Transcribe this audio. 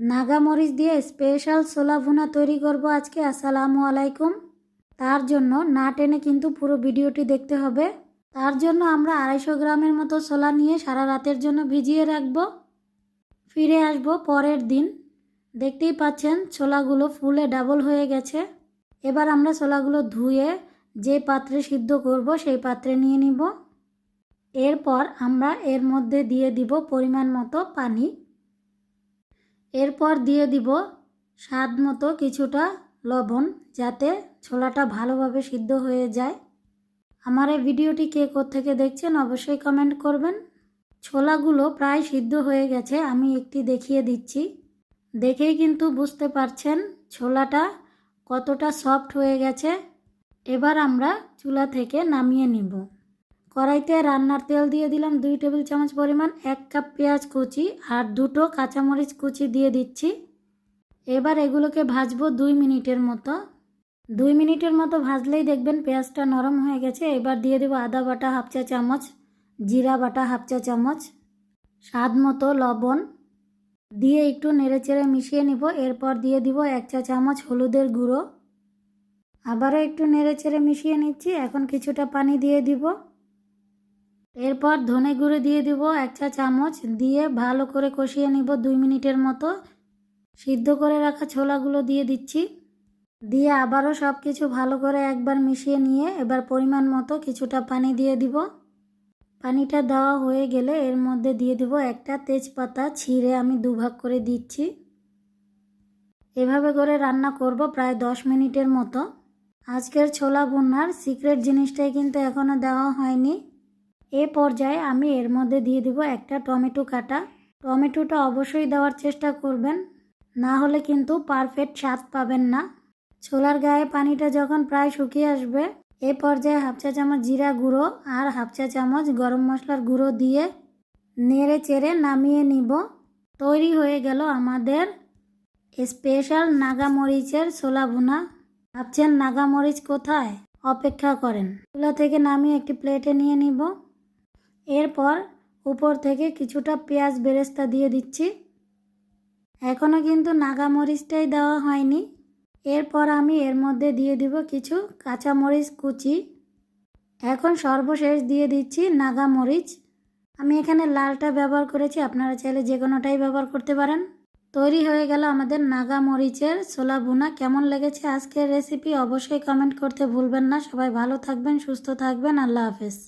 নাগা মরিচ দিয়ে স্পেশাল ছোলা ভুনা তৈরি করব আজকে, আসসালামু আলাইকুম। তার জন্য না টেনে কিন্তু পুরো ভিডিওটি দেখতে হবে। তার জন্য আমরা আড়াইশো গ্রামের মতো ছোলা নিয়ে সারা রাতের জন্য ভিজিয়ে রাখব। ফিরে আসব পরের দিন। দেখতেই পাচ্ছেন ছোলাগুলো ফুলে ডাবল হয়ে গেছে। এবার আমরা ছোলাগুলো ধুয়ে যে পাত্রে সিদ্ধ করব সেই পাত্রে নিয়ে নিব। এরপর আমরা এর মধ্যে দিয়ে দিব পরিমাণ মতো পানি। এরপর দিয়ে দিব স্বাদ মতো কিছুটা লবণ যাতে ছোলাটা ভালোভাবে সিদ্ধ হয়ে যায়। আমার এই ভিডিওটি কে থেকে দেখছেন অবশ্যই কমেন্ট করবেন। ছোলাগুলো প্রায় সিদ্ধ হয়ে গেছে, আমি একটি দেখিয়ে দিচ্ছি। দেখেই কিন্তু বুঝতে পারছেন ছোলাটা কতটা সফট হয়ে গেছে। এবার আমরা চুলা থেকে নামিয়ে নিব। কড়াইতে রান্নার তেল দিয়ে দিলাম দুই টেবিল চামচ পরিমাণ এক কাপ পেঁয়াজ কুচি আর দুটো কাঁচামরিচ কুচি দিয়ে দিচ্ছি। এবার এগুলোকে ভাজবো দুই মিনিটের মতো। দুই মিনিটের মতো ভাজলেই দেখবেন পেঁয়াজটা নরম হয়ে গেছে। এবার দিয়ে দেবো আদা বাটা হাফ চা চামচ, জিরা বাটা হাফ চা চামচ, স্বাদ মতো লবণ। দিয়ে একটু নেড়েচেড়ে মিশিয়ে নিব। এরপর দিয়ে দিব এক চা চামচ হলুদের গুঁড়ো। আবারও একটু নেড়েচেড়ে মিশিয়ে নিচ্ছি। এখন কিছুটা পানি দিয়ে দিব। এরপর ধনে গুঁড়ো দিয়ে দিব এক চা চামচ, দিয়ে ভালো করে কষিয়ে নিব দুই মিনিটের মতো। সিদ্ধ করে রাখা ছোলাগুলো দিয়ে দিচ্ছি। দিয়ে আবারও সব কিছু ভালো করে একবার মিশিয়ে নিয়ে এবার পরিমাণ মতো কিছুটা পানি দিয়ে দিব। পানিটা দেওয়া হয়ে গেলে এর মধ্যে দিয়ে দিব একটা তেজপাতা, ছিঁড়ে আমি দুভাগ করে দিচ্ছি। এভাবে করে রান্না করব প্রায় দশ মিনিটের মতো। আজকের ছোলা বোনার সিক্রেট জিনিসটাই কিন্তু এখনও দেওয়া হয়নি। এ পর্যায়ে আমি এর মধ্যে দিয়ে দিব একটা টমেটো কাটা। টমেটোটা অবশ্যই দেওয়ার চেষ্টা করবেন, না হলে কিন্তু পারফেক্ট স্বাদ পাবেন না। ছোলার গায়ে পানিটা যখন প্রায় শুকিয়ে আসবে, এ পর্যায়ে হাফ চা চামচ জিরা গুঁড়ো আর হাফ চা চামচ গরম মশলার গুঁড়ো দিয়ে নেড়ে চেড়ে নামিয়ে নিব। তৈরি হয়ে গেল আমাদের স্পেশাল নাগামরিচের ছোলা ভুনা। ভাবছেন নাগামরিচ কোথায়? অপেক্ষা করেন। চুলা থেকে নামিয়ে একটি প্লেটে নিয়ে নিব। এরপর উপর থেকে কিছুটা পেঁয়াজ বেরেস্তা দিয়ে দিচ্ছি। এখনও কিন্তু নাগামরিচটাই দেওয়া হয়নি। এরপর আমি এর মধ্যে দিয়ে দিব কিছু কাঁচামরিচ কুচি। এখন সর্বশেষ দিয়ে দিচ্ছি নাগামরিচ। আমি এখানে লালটা ব্যবহার করেছি, আপনারা চাইলে যে কোনোটাই ব্যবহার করতে পারেন। তৈরি হয়ে গেল আমাদের নাগা মরিচের ছোলা ভুনা। কেমন লেগেছে আজকের রেসিপি অবশ্যই কমেন্ট করতে ভুলবেন না। সবাই ভালো থাকবেন, সুস্থ থাকবেন। আল্লাহ হাফেজ।